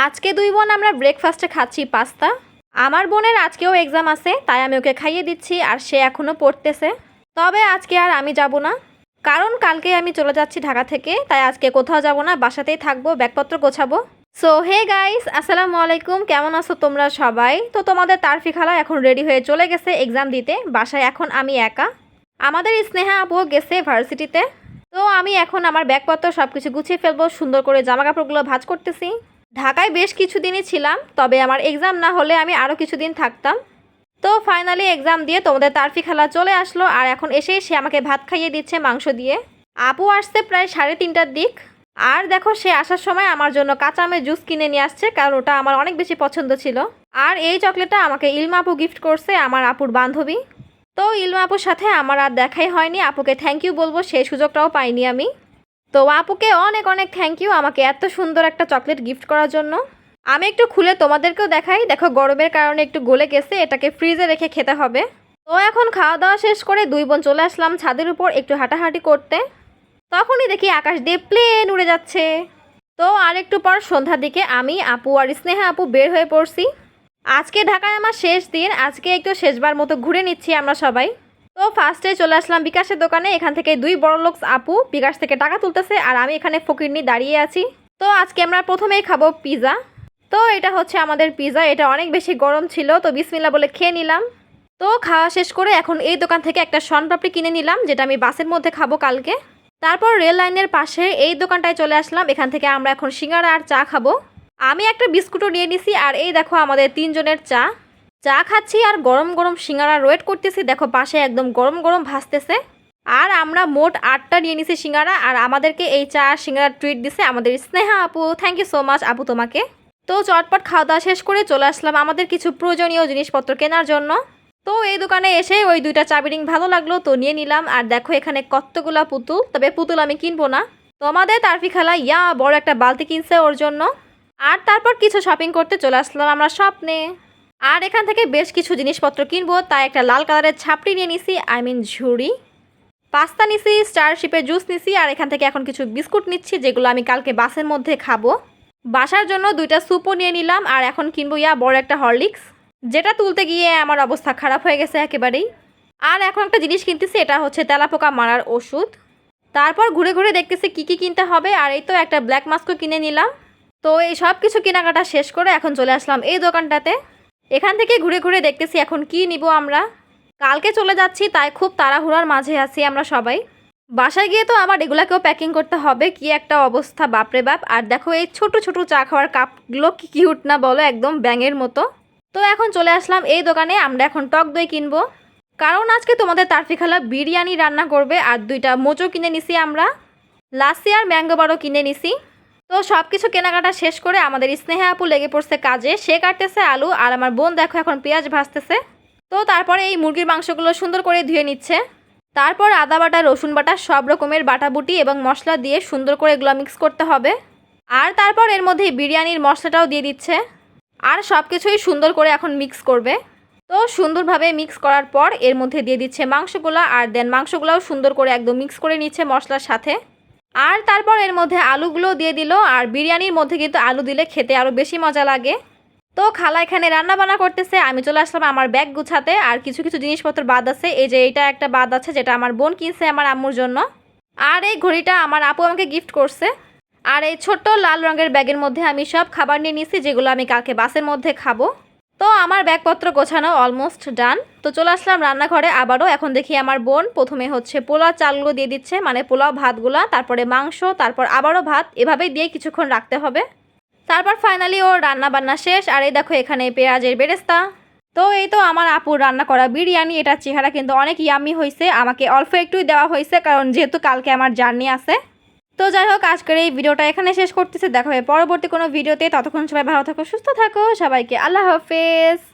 আজকে দুই বোন আমরা ব্রেকফাস্টে খাচ্ছি পাস্তা। আমার বোনের আজকেও এক্সাম আছে, তাই আমি ওকে খাইয়ে দিচ্ছি আর সে এখনও পড়তেছে। তবে আজকে আর আমি যাব না। কারণ কালকে আমি চলে যাচ্ছি ঢাকা থেকে, তাই আজকে কোথাও যাব না, বাসাতেই থাকব, ব্যাগপত্র গোছাবো। সো হে গাইস আসসালামু আলাইকুম, কেমন আছো তোমরা সবাই? তো তোমাদের তারফি খালা এখন রেডি হয়ে চলে গেছে এক্সাম দিতে, বাসায় এখন আমি একা। আমাদের স্নেহা আপুও গেছে ভার্সিটিতে তো আমি এখন আমার ব্যাগপত্র সব কিছু গুছিয়ে ফেলব, সুন্দর করে জামা কাপড়গুলো ভাঁজ করতেছি। ঢাকায় বেশ কিছুদিনই ছিলাম, তবে আমার এক্সাম না হলে আমি আরও কিছুদিন থাকতাম। তো ফাইনালি এক্সাম দিয়ে তোমাদের তারফি খালা চলে আসলো, আর এখন এসেই সে আমাকে ভাত খাইয়ে দিচ্ছে মাংস দিয়ে। আপু আসছে প্রায় সাড়ে তিনটার দিক। আর দেখো সে আসার সময় আমার জন্য কাঁচা আমের জুস কিনে নিয়ে আসছে, কারণ ওটা আমার অনেক বেশি পছন্দ ছিল। আর এই চকলেটটা আমাকে ইলমা আপু গিফট করছে আমার আপুর বান্ধবী। তো ইলমা আপুর সাথে আমার আর দেখাই হয়নি, আপুকে থ্যাংক ইউ বলব সেই সুযোগটাও পাইনি আমি। তো আপুকে অনেক অনেক থ্যাংক ইউ আমাকে এত সুন্দর একটা চকলেট গিফট করার জন্য। আমি একটু খুলে তোমাদেরকেও দেখাই। দেখো, গরমের কারণে একটু গলে গেছে, এটাকে ফ্রিজে রেখে খেতে হবে। তো এখন খাওয়া দাওয়া শেষ করে দুই বোন চলে আসলাম ছাদের উপর একটু হাঁটাহাঁটি করতে। তখনই দেখি আকাশ দিয়ে প্লেন উড়ে যাচ্ছে। তো আর একটু পর সন্ধ্যার দিকে আমি, আপু আর স্নেহা আপু বের হয়ে পড়ছি। আজকে ঢাকায় আমার শেষ দিন, আজকে একটু শেষবার মতো ঘুরে নিচ্ছি আমরা সবাই। তো ফার্স্টে চলে আসলাম বিকাশের দোকানে। এখান থেকে দুই বড় লোক আপু বিকাশ থেকে টাকা তুলতেছে আর আমি এখানে ফকিরনি দাঁড়িয়ে আছি। তো আজকে আমরা প্রথমেই খাব পিৎজা তো এটা হচ্ছে আমাদের পিৎজা এটা অনেক বেশি গরম ছিল, তো বিসমিল্লা বলে খেয়ে নিলাম। তো খাওয়া শেষ করে এখন এই দোকান থেকে একটা শনপাপড়ি কিনে নিলাম, যেটা আমি বাসের মধ্যে খাব কালকে। তারপর রেল লাইনের পাশে এই দোকানটায় চলে আসলাম, এখান থেকে আমরা এখন সিঙ্গারা আর চা খাব। আমি একটা বিস্কুটও নিয়ে নিছি, আর এই দেখো আমাদের তিনজনের চা। চা খাচ্ছি আর গরম গরম সিঙ্গারা ওয়েট করতেছি। দেখো পাশে একদম গরম গরম ভাসতেছে। আর আমরা মোট আটটা নিয়ে নিছি সিঙ্গারা আর আমাদেরকে এই চা আর সিঙ্গারা ট্রিট দিছে আমাদের স্নেহা আপু। থ্যাংক ইউ সো মাচ আপু তোমাকে। তো চটপট খাওয়া দাওয়া শেষ করে চলে আসলাম আমাদের কিছু প্রয়োজনীয় জিনিসপত্র কেনার জন্য। তো এই দোকানে এসে ওই দুইটা চাবি রিং ভালো লাগল তো নিয়ে নিলাম। আর দেখো এখানে কতগুলা পুতুল, তবে পুতুল আমি কিনবো না। তোমাদের তারফি খালা, ইয়া, বড় একটা বালতি কিনছে ওর জন্য। আর তারপর কিছু শপিং করতে চলে আসলাম আমরা স্বপ্নে। আর এখান থেকে বেশ কিছু জিনিসপত্র কিনবো, তাই একটা লাল কালারের ছাপড়ি নিয়ে নিছি আই মিন ঝুড়ি। পাস্তা নিছি স্টারশিপের জুস নিছি, আর এখান থেকে এখন কিছু বিস্কুট নিচ্ছি, যেগুলো আমি কালকে বাসের মধ্যে খাব। বাসার জন্য দুইটা স্যুপও নিয়ে নিলাম, আর এখন কিনবো ইয়া বড় একটা হরলিক্স যেটা তুলতে গিয়ে আমার অবস্থা খারাপ হয়ে গেছে একেবারেই। আর এখন একটা জিনিস কিনতেছি, এটা হচ্ছে তেলাপোকা মারার ওষুধ। তারপর ঘুরে ঘুরে দেখতেছি কি কি কিনতে হবে, আর এই তো একটা ব্ল্যাক মাস্কও কিনে নিলাম। তো এই সব কিছু কেনাকাটা শেষ করে এখন চলে আসলাম এই দোকানটাতে। এখান থেকে ঘুরে ঘুরে দেখতেছি এখন কি নিব আমরা। কালকে চলে যাচ্ছি, তাই খুব তাড়াহুড়ার মাঝে আছি আমরা সবাই। বাসায় গিয়ে তো আবার এগুলাকেও প্যাকিং করতে হবে, কি একটা অবস্থা, বাপরে বাপ। আর দেখো এই ছোট ছোট চা খাওয়ার কাপগুলো কি কিউট না বলো, একদম ব্যাঙের মতো। তো এখন চলে আসলাম এই দোকানে, আমরা এখন টক দই কিনবো। কারণ আজকে তোমাদের তারফি খালা বিরিয়ানি রান্না করবে, আর দুইটা মোচো কিনে নিছি আমরা। লাসি আর ম্যাঙ্গো বারও কিনে নিছি। তো সব কিছু কেনাকাটা শেষ করে আমাদের স্নেহা আপু লেগে পড়ছে কাজে। সে কাটতেছে আলু আর আমার বোন দেখো এখন পেঁয়াজ ভাজতেছে। তো তারপরে এই মুরগির মাংসগুলো সুন্দর করে ধুয়ে নিচ্ছে। তারপর আদা বাটা, রসুন বাটা, সব রকমের বাটাবুটি এবং মশলা দিয়ে সুন্দর করে এগুলো মিক্স করতে হবে। আর তারপর এর মধ্যে বিরিয়ানির মশলাটাও দিয়ে দিচ্ছে। আর সব কিছুই সুন্দর করে এখন মিক্স করবে। তো সুন্দরভাবে মিক্স করার পর এর মধ্যে দিয়ে দিচ্ছে মাংসগুলো আর দেন মাংসগুলোও সুন্দর করে একদম মিক্স করে নিচ্ছে মশলার সাথে। আর তারপর এর মধ্যে আলুগুলো দিয়ে দিল, আর বিরিয়ানির মধ্যে কিন্তু আলু দিলে খেতে আরও বেশি মজা লাগে। তো খালা এখানে রান্না বান্না করতেছে, আমি চলে আসলাম আমার ব্যাগ গুছাতে, আর কিছু কিছু জিনিসপত্র বাদ আছে, এই যে এইটা একটা বাদ আছে যেটা আমার বোন কিনছে আমার আম্মুর জন্য। আর এই ঘড়িটা আমার আপু আমাকে গিফট করছে। আর এই ছোট্ট লাল রঙের ব্যাগের মধ্যে আমি সব খাবার নিয়ে নিছি, যেগুলো আমি কালকে বাসের মধ্যে খাব। তো আমার ব্যাগপত্র গোছানো অলমোস্ট ডান তো চলে আসলাম রান্নাঘরে আবারও। এখন দেখি আমার বোন প্রথমে হচ্ছে পোলাও চালগুলো দিয়ে দিচ্ছে মানে পোলাও ভাতগুলা, তারপরে মাংস, তারপর আবারও ভাত। এভাবেই দিয়ে কিছুক্ষণ রাখতে হবে। তারপর ফাইনালি ওর রান্না বান্না শেষ। আর এই দেখো এখানে পেঁয়াজের বেরেস্তা। তো এই তো আমার আপুর রান্না করা বিরিয়ানি। এটার চেহারা কিন্তু অনেক ইয়ামি হয়েছে আমাকে অল্প একটুই দেওয়া হয়েছে কারণ যেহেতু কালকে আমার জার্নি আছে। তো যাই হোক, আজকের এই ভিডিওটা এখানে শেষ করতেছে। দেখা হবে পরবর্তী কোনো ভিডিওতে। ততক্ষণ সবাই ভালো থাকো, সুস্থ থাকো। সবাইকে আল্লাহ হাফেজ।